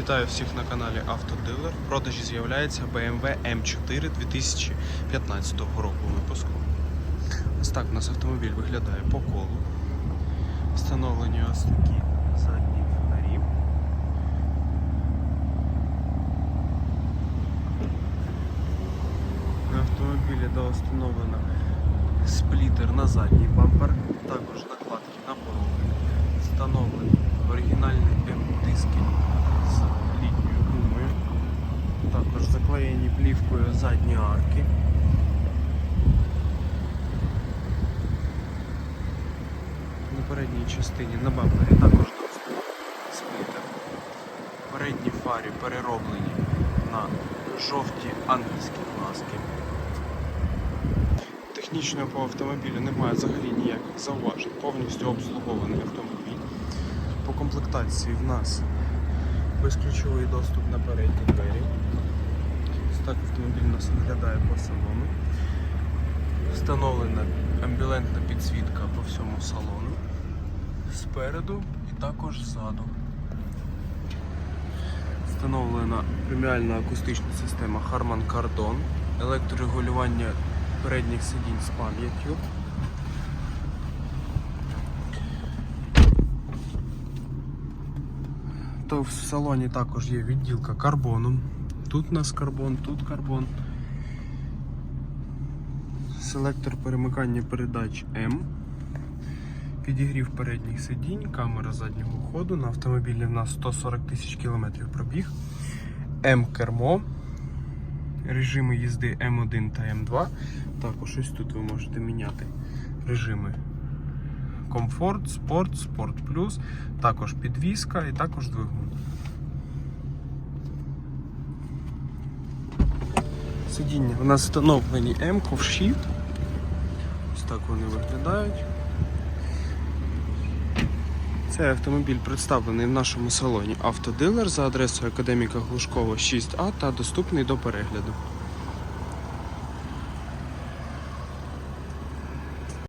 Вітаю всіх на каналі Автодилер. В продажі з'являється BMW M4 2015 року випуску. Ось так у нас автомобіль виглядає по колу. Встановлені ось такі задні фонарі. На автомобілі до встановлено сплітер на задній бампер, також накладки на пороги. Встановлені оригінальні М-диски з літньою гумою. Також заклеєні плівкою задні арки. На передній частині на бампері також доступ сплітер. Передні фарі перероблені на жовті ангельські глазки. Технічно по автомобілю немає взагалі ніяких зауважень, повністю обслугований автомобіль. По комплектації в нас безключовий доступ на передні двері. Ось так автомобіль у нас виглядає по салону. Встановлена амбілентна підсвітка по всьому салону. Спереду і також ззаду. Встановлена преміальна акустична система Harman Kardon, електрорегулювання передніх сидінь з пам'яттю. То в салоні також є відділка карбоном. Тут у нас карбон, тут карбон. Селектор перемикання передач М. Підігрів передніх сидінь, камера заднього ходу. На автомобілі в нас 140 тисяч кілометрів пробіг. М-кермо. Режими їзди М1 та М2. Також ось тут ви можете міняти режими комфорт, спорт, спорт плюс, також підвіска і також двигун. Сидіння у нас встановлені М ковші. Ось так вони виглядають. Цей автомобіль представлений в нашому салоні автодилер за адресою Академіка Глушкова 6А та доступний до перегляду.